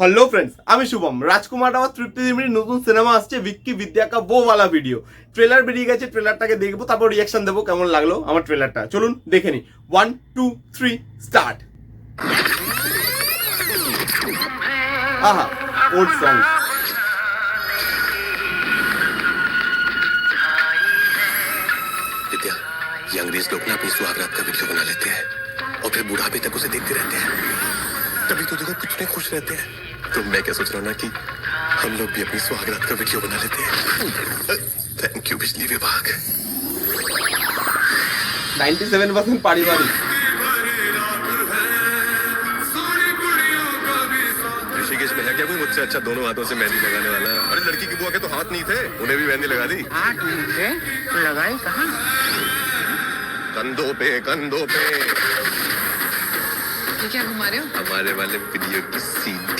Hello friends আমি শুভম রাজকুমার রাওয়াত তৃপ্তি দিমির নতুন cinema আসছে ভিক্কি বিদ্যা কা বোওয়ালা ভিডিও ট্রেলার বেরিয়ে গেছে ট্রেলারটাকে দেখবো তারপর রিয়াকশন দেবো কেমন লাগলো আমার ট্রেলারটা চলুন দেখে নি ওয়ান টু থ্রি স্টার্ট আহা ওল্ড সং विद्या ये अंग्रेज लोग ना अपनी सुहागरात का वीडियो बना लेते हैं और फिर बुढ़ापे तक उसे देखते रहते हैं तभी तो देखो कितने खुश रहते हैं तुम मैं क्या सोच रहा ना कि हम लोग भी अपनी स्वागत का वीडियो बना लेते हैं? थैंक यू बिजली विभाग। 97 परसेंट पारी ऋषिकेश में है क्या कोई? मुझसे अच्छा दोनों हाथों से मेहंदी लगाने वाला। अरे लड़की की बुआ के तो हाथ नहीं थे। उन्हें भी मेहंदी लगा दी। हाथ नहीं थे? लगाए कहा? कंधों पे कंधों पे। क्या घुमा रहे हो? हमारे वाले वीडियो की सीधी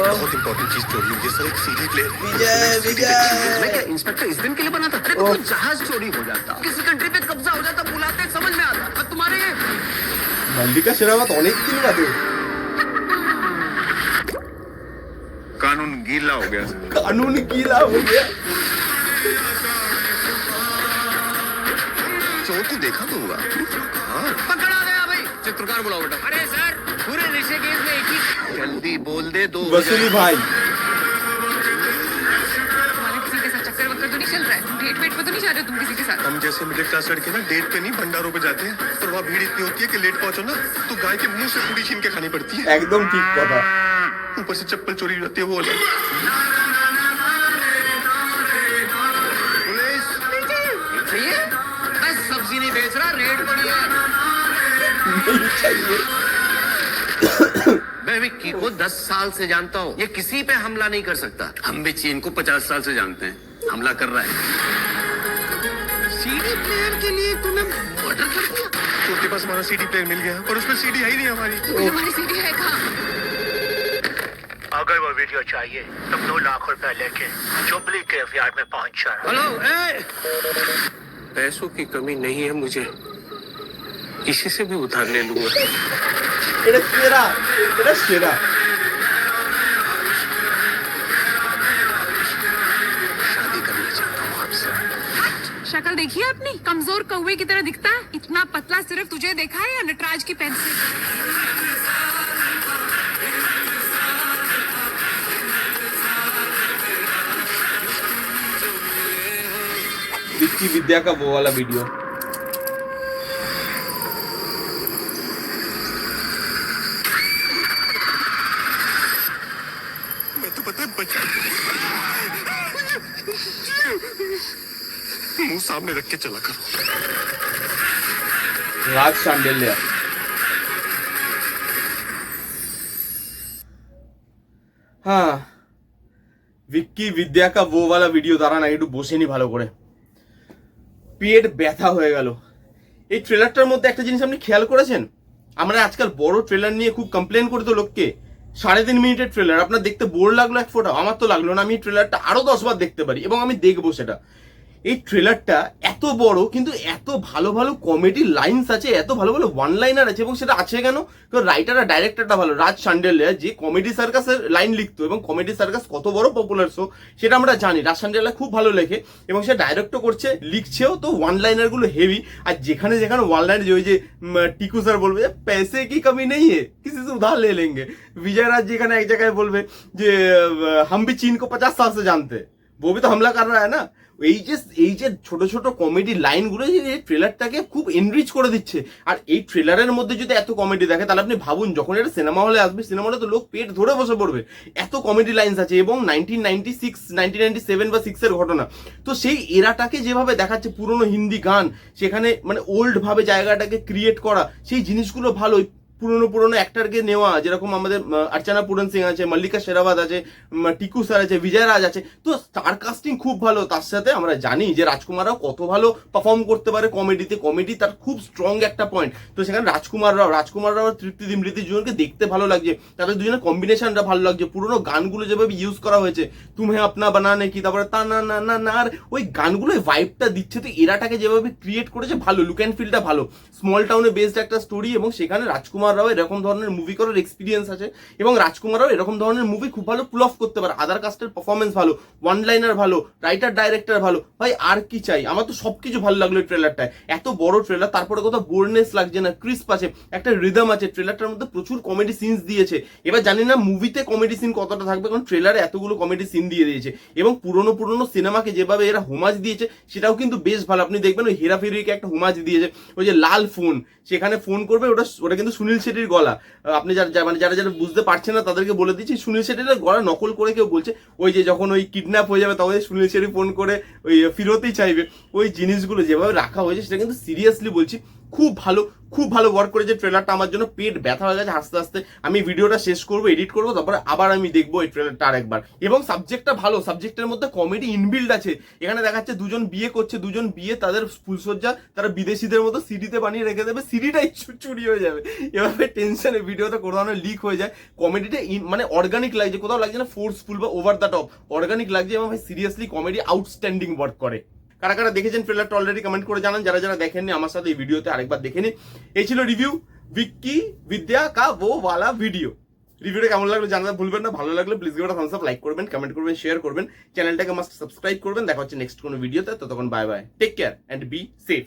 एक बहुत चीज़ चोरी हुई है सर एक सीधी विजय विजय। इंस्पेक्टर इस दिन के लिए बना था? अरे तो जहाज़ चोरी हो जाता? किसी कंट्री पे कब्जा हो जाता बुलाते समझ में आता तुम्हारे तो अनेक दिन कानून गीला हो गया कानून गीला हो गया। चोर को देखा तो हुआ हाँ। पकड़ा गया भाई। चित्रकार बुलाओ बेटा। अरे पूरे ऋषिकेश में एक ही जल्दी बोल दे दो वसुली भाई। तो तो हम जैसे मिडिल क्लास लड़के ना डेट पे नहीं भंडारों पे जाते हैं। पर वहाँ भीड़ इतनी होती है कि लेट पहुंचो ना तो गाय के मुँह से पूरी छीन के खानी पड़ती है। एकदम ठीक कहा ऊपर से चप्पल चोरी हो जाती है वो अलग। सब्ज़ी नहीं बेच रहा रेट बढ़िया नहीं मैं विक्की को दस साल से जानता हूँ। ये किसी पे हमला नहीं कर सकता। हम भी चीन को पचास साल से जानते हैं। हमला कर रहा है। सीडी प्लेयर के लिए तूने मर्डर कर दिया? चोर के पास हमारा सीडी प्लेयर मिल गया पर उसमें सीडी है ही नहीं हमारी। हमारी सीढ़ी है कहाँ? अगर वो वीडियो चाहिए तो दो लाख रुपए लेके जुबली के यार्ड में पहुँच जाना। हेलो ए! पैसों की कमी नहीं है मुझे। किसी से भी उधार ले लूँगा। এটা সেরা এটা সেরা शादी करना चाहता हूँ आपसे शक्ल देखी है अपनी कमजोर कौवे की तरह दिखता है इतना पतला सिर्फ तुझे देखा है या नटराज की पेंसिल विक्की विद्या का वो वाला वीडियो मैं तो पता है बचा मुंह सामने रख के चला करो राज शांडिल्य হ্যাঁ ভিক্কি বিদ্যা কা वो वाला ভিডিও দাঁড়া না একটু বসে নি ভালো করে পেট ব্যথা হয়ে গেল এই ট্রেলারটার মধ্যে একটা জিনিস আপনি খেয়াল করেছেন আমরা আজকাল বড় ট্রেলার নিয়ে খুব কমপ্লেন করি তো লোককে সাড়ে তিন মিনিটের ট্রেলার আপনার দেখতে বোর লাগল এক ফোটা আমার তো লাগল না, আমি ট্রেলারটা আরও দশবার দেখতে পারি এবং আমি দেখব সেটা। এই ট্রেলারটা এত বড়, কিন্তু এত ভালো ভালো কমেডি লাইন্স আছে, এত ভালো ভালো ওয়ান লাইনার আছে, এবং সেটা আছে কেন? রাইটার আর ডাইরেক্টরটা ভালো, রাজ সান্ডেলিয়া যে কমেডি সার্কাসের লাইন লিখতো, এবং কমেডি সার্কাস কত বড় পপুলার শো সেটা আমরা জানি। রাজ সান্ডেলিয়া খুব ভালো লেখে, এবং সে ডাইরেক্টও করছে, লিখছেও, তো ওয়ান লাইনারগুলো হেভি আর যেখানে যেখানে ওয়ান লাইনার যে ওই যে টিকু স্যার বলবে পেসে কি কমি নেই কিছু সে উধার লে লেঙ্গে বিজয় রাজ যেখানে এক জায়গায় বলবে যে হাম্বি চিনকো কো পচাশ সাল সে জানতে वो भी तो हमला कर रहा है ना এই যে এই যে ছোট ছোট কমেডি লাইনগুলো যে এই ট্রেলারটাকে খুব এনরিচ করে দিচ্ছে আর এই ট্রেলারের মধ্যে যদি এত কমেডি দেখে তাহলে আপনি ভাবুন যখন এটা সিনেমা হলে আসবে সিনেমা হলে তো লোক পেট ধরে বসে পড়বে এত কমেডি লাইন্স আছে এবং nineteen ninety six nineteen ninety seven বা সিক্সের ঘটনা তো সেই এরাটাকে যেভাবে দেখাচ্ছে পুরনো হিন্দি গান সেখানে মানে ওল্ড ভাবে জায়গাটাকে ক্রিয়েট করা সেই জিনিসগুলো ভালো পুরনো পুরনো অ্যাক্টারকে নেওয়া, যেরকম আমাদের অর্চনা পুরন সিং আছে, মল্লিকা শেরাবাদ আছে টিকু স্যার আছে, বিজয় রাজ আছে, তো স্টার কাস্টিং খুব ভালো। তার সাথে আমরা জানি যে রাজকুমাররাও কত ভালো পারফর্ম করতে পারে কমেডিতে কমেডি তার খুব স্ট্রং একটা পয়েন্ট তো সেখানে রাজকুমার রাও তৃপ্তি দিমৃতি দুজনকে দেখতে ভালো লাগছে। তাদের দুজনের কম্বিনেশনটা ভালো লাগছে। পুরোনো গানগুলো যেভাবে ইউজ করা হয়েছে, তুমি আপনা বানানে কি তারপরে তা না না না না আর ওই গানগুলো ভাইবটা দিচ্ছে। তো এরাটাকে যেভাবে ক্রিয়েট করেছে, ভালো লুক অ্যান্ড ফিলটা ভালো। স্মল টাউনে বেসড একটা স্টোরি এবং সেখানে রাজকুমার রাও এরকম ধরনের মুভি করার এক্সপিরিয়েন্স আছে এবং রাজকুমার রাও এরকম ধরনের মুভি খুব ভালো পুল অফ করতে পারে। আদার কাস্টের পারফরমেন্স ভালো ওয়ান লাইনার ভালো রাইটার ডাইরেক্টর ভালো। ভাই, আর কি চাই? আমার তো সবকিছু ভালো লাগল ট্রেলারটায় এত বড় ট্রেলার তারপরে কোথাও বোরনেস লাগছে না ক্রিস্প আছে, একটা রিদম আছে। ট্রেলারটার মধ্যে প্রচুর কমেডি সিনস দিয়েছে। এবার জানি না মুভিতে কমেডি সিন কতটা থাকবে, কারণ ট্রেলারে এতগুলো কমেডি সিন দিয়ে দিয়েছে। এবং পুরনো পুরনো সিনেমাকে যেভাবে এরা হোমাজ দিয়েছে, সেটাও কিন্তু বেশ ভালো। আপনি দেখবেন ওই হেরাফেরিকে একটা হোমাজ দিয়েছে। ওই যে লাল ফোন সেখানে ফোন করবে, ওটা ওটা কিন্তু সুনীল শেট্টির গলা। আপনি যারা মানে যারা যারা বুঝতে পারছে না, তাদেরকে বলে দিচ্ছি, সুনীল শেঠির গলা নকল করে কেউ বলছে, ওই যে যখন ওই কিডন্যাপ হয়ে যাবে, তখন সুনীল শেঠি ফোন করে ওই ফিরতেই চাইবে। ওই জিনিসগুলো যেভাবে রাখা হয়েছে, সেটা কিন্তু সিরিয়াসলি বলছি খুব ভালো খুব ভালো ওয়ার্ক করেছে ট্রেলারটা আমার জন্য পেট ব্যথা হয়ে গেছে আস্তে আস্তে আমি ভিডিওটা শেষ করব এডিট করব, তারপরে আবার আমি দেখব এই ট্রেলারটা আরেকবার। এবং সাবজেক্টটা ভালো সাবজেক্টের মধ্যে কমেডি ইনবিল্ড আছে। এখানে দেখাচ্ছে দুজন বিয়ে করছে, দুজন বিয়ে তাদের ফুলসজ্জা তারা বিদেশিদের মতো সিডিতে বানিয়ে রেখে দেবে, সিডিটাই চুরি হয়ে যাবে। এভাবে টেনশনে ভিডিওটা কোনো ধরনের লিক হয়ে যায়। কমেডিটা মানে অর্গানিক লাগছে, কোথাও লাগছে না ফোর্সফুল বা ওভার দ্য টপ অর্গানিক লাগছে এবং ভাই সিরিয়াসলি কমেডি আউটস্ট্যান্ডিং ওয়ার্ক করে। কারা কারা দেখেছেন ট্রেলারটা অলরেডি কমেন্ট করে জানান। যারা যারা দেখেননি, আমার সাথে এই ভিডিওতে আরেকবার দেখে নিন। এই ছিল রিভিউ বিক্কি বিদ্যা কা ও ওয়ালা ভিডিও রিভিউটা কেমন লাগল জানাতে ভুলবেন না। ভালো লাগলে please give thumbs up like করবেন কমেন্ট করবেন শেয়ার করবেন। চ্যানেলটাকে মাস্ট সাবস্ক্রাইব করবেন। দেখা হচ্ছে নেক্সট কোনো ভিডিওতে ততক্ষণ bye bye take care and be safe